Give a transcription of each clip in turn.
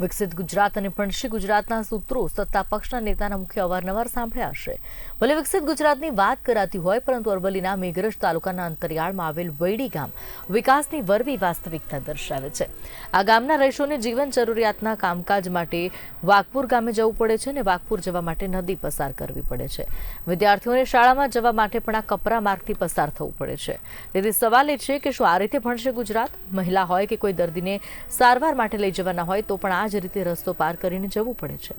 વિકસિત ગુજરાત અને ભણશી ગુજરાતના સૂત્રો સત્તા પક્ષના નેતાના મુખ્ય અવારનવાર સાંભળ્યા હશે. ભલે વિકસિત ગુજરાતની વાત કરાતી હોય, પરંતુ અરવલ્લીના મેઘરજ તાલુકાના અંતરિયાળમાં આવેલ વૈડી ગામ વિકાસની વરવી વાસ્તવિકતા દર્શાવે છે. આ ગામના રહીશોને જીવન જરૂરિયાતના કામકાજ માટે વાઘપુર ગામે જવું પડે છે અને વાઘપુર જવા માટે નદી પસાર કરવી પડે છે. વિદ્યાર્થીઓને શાળામાં જવા માટે પણ આ કપરા માર્ગથી પસાર થવું પડે છે. તેથી સવાલ એ છે કે શું આ રીતે ભણશે ગુજરાત? મહિલા હોય કે કોઈ દર્દીને સારવાર માટે લઈ જવાના હોય તો પણ આ જ રીતે રસ્તો પાર કરીને જવું પડે છે.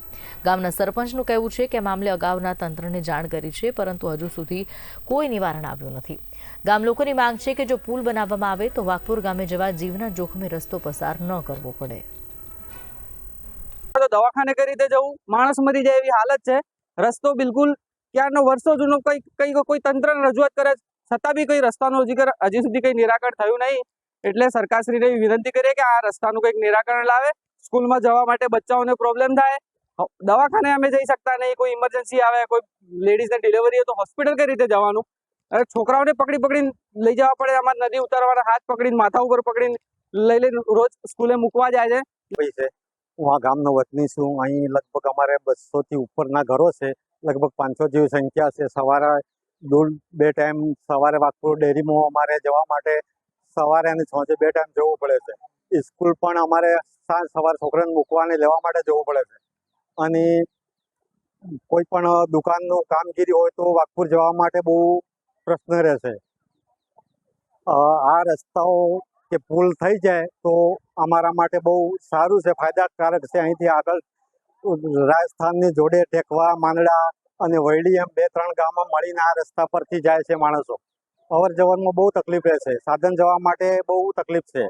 ગામના સરપંચનું કહેવું છે કે મામલે અગાઉના તંત્રને જાણ કરી છે, પરંતુ હજુ સુધી કોઈ નિવારણ આવ્યું નથી. ગામ લોકોની માંગ છે કે જો પુલ બનાવવામાં આવે તો વાઘપુર ગામે જવા જીવના જોખમે રસ્તો પસાર ન કરવો પડે. તો દવાખાને કઈ રીતે જવું? માણસ મરી જાય એવી હાલત છે. રસ્તો બિલકુલ ક્યારનો વર્ષો જૂનો, કઈ કઈ કોઈ તંત્ર રજૂઆત કરે છતાં બી કઈ રસ્તાનું હજી હજી સુધી કઈ નિરાકરણ થયું નહીં. એટલે સરકારશ્રીને વિનંતી કરીએ કે આ રસ્તાનું કંઈક નિરાકરણ લાવે. સ્કૂલમાં જવા માટે બચ્ચાઓને પ્રોબ્લેમ થાય. દવાખાને અમે જઈ શકતા નહીં. કોઈ ઇમરજન્સી આવે, કોઈ લેડીઝને ડિલિવરી હોય તો હોસ્પિટલ કઈ રીતે જવાનું? અને છોકરાઓને પકડી પકડીને લઈ જવા પડે. અમારે નદી ઉતારવાના હાથ પકડીને, માથા ઉપર પકડીને લઈ લઈને રોજ સ્કૂલે મૂકવા જાય છે. હું આ ગામનો વતની છું. અહીં લગભગ અમારે બસોથી ઉપરના ઘરો છે. લગભગ પાંચસો જેવી સંખ્યા છે. સવારે દોઢ બે ટાઈમ સવારે વાગપુર ડેરીમાં અમારે જવા માટે સવારે અને સાંજે બે ટાઈમ જવું પડે છે. સ્કૂલ પણ અમારે સાંજ સવારે છોકરાને મૂકવાને લેવા માટે જવું પડે છે. અને કોઈ પણ દુકાનનું કામગીરી હોય તો વાગપુર જવા માટે બહુ પ્રશ્ન રહેશે આ રસ્તાઓ કે પુલ થઈ જાય તો અમારા માટે બહુ સારું છે, ફાયદાકારક છે. અહીંથી આગળ રાજસ્થાનની જોડે ટેકવા, માંડળા અને વરડી એમ બે ત્રણ ગામમાં મળીને આ રસ્તા પરથી જાય છે માણસો. અવર જવરમાં બહુ તકલીફ રહેશે સાધન જવા માટે બહુ તકલીફ છે.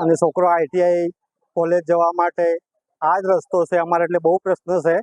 અને છોકરો આઈટીઆઈ કોલેજ જવા માટે આ જ રસ્તો છે. અમારે એટલે બહુ પ્રશ્ન છે.